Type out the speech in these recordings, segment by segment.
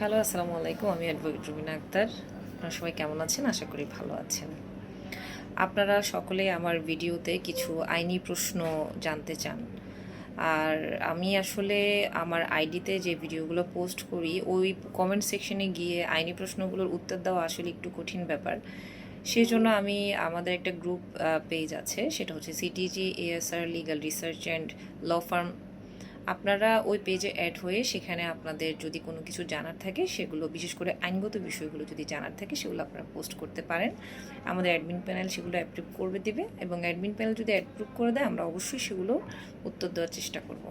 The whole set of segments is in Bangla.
হ্যালো, আসসালামু আলাইকুম। আমি অ্যাডভোকেট রুবিনা আক্তার। আপনারা সবাই কেমন আছেন? আশা করি ভালো আছেন। আপনারা সকলে আমার ভিডিওতে কিছু আইনি প্রশ্ন জানতে চান। আর আমি আসলে আমার আইডিতে যে ভিডিওগুলো পোস্ট করি, ওই কমেন্ট সেকশনে গিয়ে আইনি প্রশ্নগুলোর উত্তর দেওয়া আসলে একটু কঠিন ব্যাপার। সেই জন্য আমি আমাদের একটা গ্রুপ পেজ আছে, সেটা হচ্ছে CTG ASR legal research and law firm আপনারা ওই পেজে অ্যাড হয়ে সেখানে আপনাদের যদি কোনো কিছু জানার থাকে, সেগুলো বিশেষ করে আইনগত বিষয়গুলো যদি জানার থাকে, সেগুলো আপনারা পোস্ট করতে পারেন। আমাদের অ্যাডমিন প্যানেল সেগুলো অ্যাপ্রুভ করবে দিবে এবং অ্যাডমিন প্যানেল যদি অ্যাপ্রুভ করে দেয়, আমরা অবশ্যই সেগুলো উত্তর দেওয়ার চেষ্টা করব।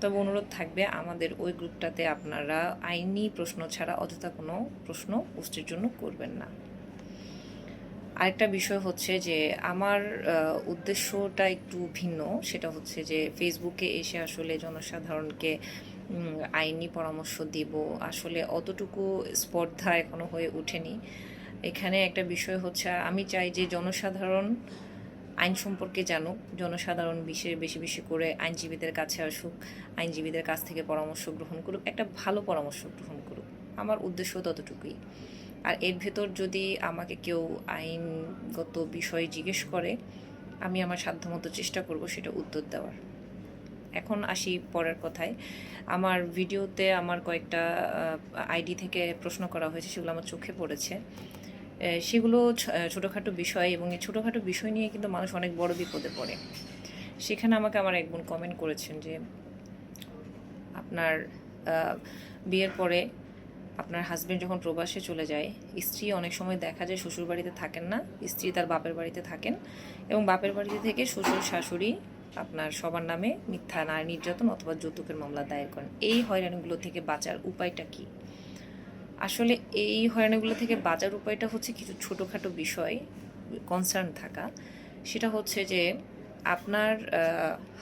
তবে অনুরোধ থাকবে, আমাদের ওই গ্রুপটাতে আপনারা আইনি প্রশ্ন ছাড়া অযথা কোনো প্রশ্ন পোস্টের জন্য করবেন না। আরেকটা বিষয় হচ্ছে যে আমার উদ্দেশ্যটা একটু ভিন্ন। সেটা হচ্ছে যে ফেসবুকে এসে আসলে জনসাধারণকে আইনি পরামর্শ দিব। আসলে অতটুকু স্পর্ধা এখনও হয়ে ওঠেনি। এখানে একটা বিষয় হচ্ছে, আমি চাই যে জনসাধারণ আইন সম্পর্কে জানুক। জনসাধারণ বিশেষ বেশি বেশি করে আইনজীবীদের কাছে আসুক, আইনজীবীদের কাছ থেকে পরামর্শ গ্রহণ করুক, একটা ভালো পরামর্শ গ্রহণ করুক। আমার উদ্দেশ্য ততটুকুই। আর এর ভেতর যদি আমাকে কেউ আইনগত বিষয় জিজ্ঞেস করে, আমি আমার সাধ্যমতো চেষ্টা করব সেটা উত্তর দেওয়ার। এখন আসি পরের কথায়। আমার ভিডিওতে আমার কয়েকটা আইডি থেকে প্রশ্ন করা হয়েছে, সেগুলো আমার চোখে পড়েছে। সেগুলো ছোটোখাটো বিষয় এবং এই ছোটোখাটো বিষয় নিয়ে কিন্তু মানুষ অনেক বড় বিপদে পড়ে। সেখানে আমাকে আমার এক বোন কমেন্ট করেছেন যে, আপনার বিয়ের পরে আপনার হাজব্যান্ড যখন প্রবাসে চলে যায়, স্ত্রী অনেক সময় দেখা যায় শ্বশুর বাড়িতে থাকেন না, স্ত্রী তার বাপের বাড়িতে থাকেন এবং বাপের বাড়িতে থেকে শ্বশুর, শাশুড়ি আপনার সবার নামে মিথ্যা, নারী নির্যাতন অথবা যৌতুকের মামলা দায়ের করেন। এই হয়রানিগুলো থেকে বাঁচার উপায়টা কি? আসলে এই হয়রানিগুলো থেকে বাঁচার উপায়টা হচ্ছে কিছু ছোটোখাটো বিষয় কনসার্ন থাকা। সেটা হচ্ছে যে আপনার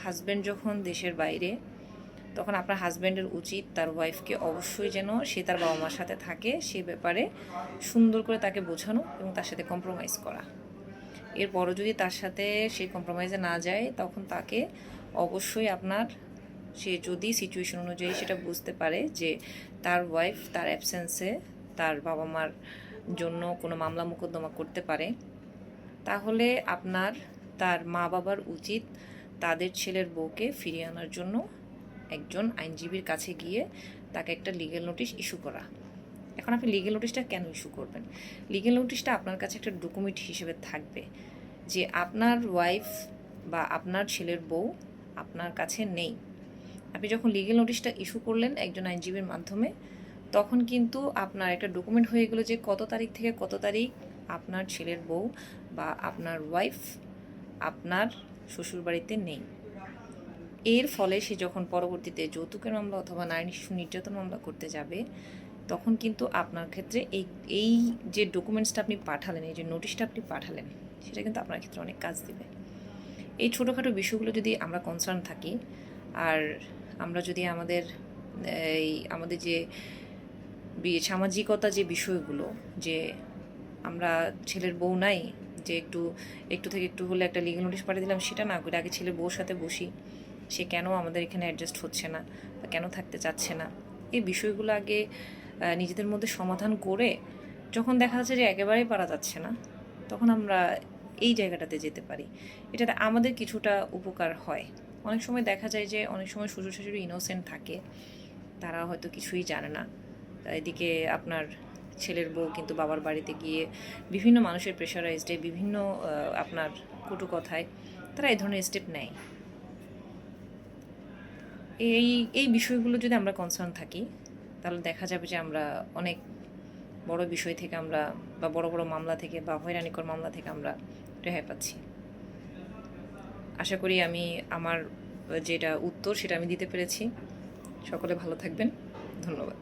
হাজব্যান্ড যখন দেশের বাইরে তখন আপনার হাজব্যান্ডের উচিত তার ওয়াইফকে অবশ্যই যেন সে তার বাবা মার সাথে থাকে সে ব্যাপারে সুন্দর করে তাকে বোঝানো এবং তার সাথে কম্প্রোমাইজ করা। এরপরও যদি তার সাথে সে কম্প্রোমাইজে না যায়, তখন তাকে অবশ্যই আপনার সে যদি সিচুয়েশন অনুযায়ী সেটা বুঝতে পারে যে তার ওয়াইফ তার অ্যাবসেন্সে তার বাবা মার জন্য কোনো মামলা মোকদ্দমা করতে পারে, তাহলে আপনার তার মা বাবার উচিত তাদের ছেলের বউকে ফিরিয়ে আনার জন্য একজন আইনজীবীর কাছে গিয়ে তাকে একটা লিগেল নোটিশ ইস্যু করা। এখন আপনি লিগেল নোটিশটা কেন ইস্যু করবেন? লিগেল নোটিশটা আপনার কাছে একটা ডকুমেন্ট হিসেবে থাকবে যে আপনার ওয়াইফ বা আপনার ছেলের বউ আপনার কাছে নেই। আপনি যখন লিগেল নোটিশটা ইস্যু করলেন একজন আইনজীবীর মাধ্যমে, তখন কিন্তু আপনার একটা ডকুমেন্ট হয়ে গেলো যে কত তারিখ থেকে কত তারিখ আপনার ছেলের বউ বা আপনার ওয়াইফ আপনার শ্বশুরবাড়িতে নেই। এর ফলে সে যখন পরবর্তীতে যৌতুকের মামলা অথবা নারী নির্যাতন মামলা করতে যাবে, তখন কিন্তু আপনার ক্ষেত্রে এই এই যে ডকুমেন্টসটা আপনি পাঠালেন, এই যে নোটিশটা আপনি পাঠালেন, সেটা কিন্তু আপনার ক্ষেত্রে অনেক কাজ দিবে। এই ছোটোখাটো বিষয়গুলো যদি আমরা কনসার্ন থাকি, আর আমরা যদি আমাদের, এই আমাদের যে সামাজিকতা যে বিষয়গুলো, যে আমরা ছেলের বউ নাই, যে একটু একটু থেকে একটু হলে একটা লিগেল নোটিশ পাঠিয়ে দিলাম, সেটা না করে আগে ছেলের বউর সাথে বসি। সে কেন আমাদের এখানে অ্যাডজাস্ট হচ্ছে না বা কেন থাকতে চাচ্ছে না? এই বিষয়গুলো আগে নিজেদের মধ্যে সমাধান করে যখন দেখা যাচ্ছে যে একেবারেই পারা যাচ্ছে না, তখন আমরা এই জায়গাটাতে যেতে পারি। এটাতে আমাদের কিছুটা উপকার হয়। অনেক সময় দেখা যায় যে অনেক সময় শ্বশুর শাশুড়ি ইনোসেন্ট থাকে, তারা হয়তো কিছুই জানে না। এদিকে আপনার ছেলের বউ কিন্তু বাবার বাড়িতে গিয়ে বিভিন্ন মানুষের প্রেশারাইজডে বিভিন্ন আপনার কটু কথায় তারা এই ধরনের স্টেপ নেয়। এই এই বিষয়গুলো যদি আমরা কনসার্ন থাকি, তাহলে দেখা যাবে যে আমরা অনেক বড় বিষয় থেকে আমরা বা বড় বড় মামলা থেকে বা হয়রানিকর মামলা থেকে আমরা রেহাই পাচ্ছি। আশা করি আমি আমার যেটা উত্তর সেটা আমি দিতে পেরেছি। সকলে ভালো থাকবেন। ধন্যবাদ।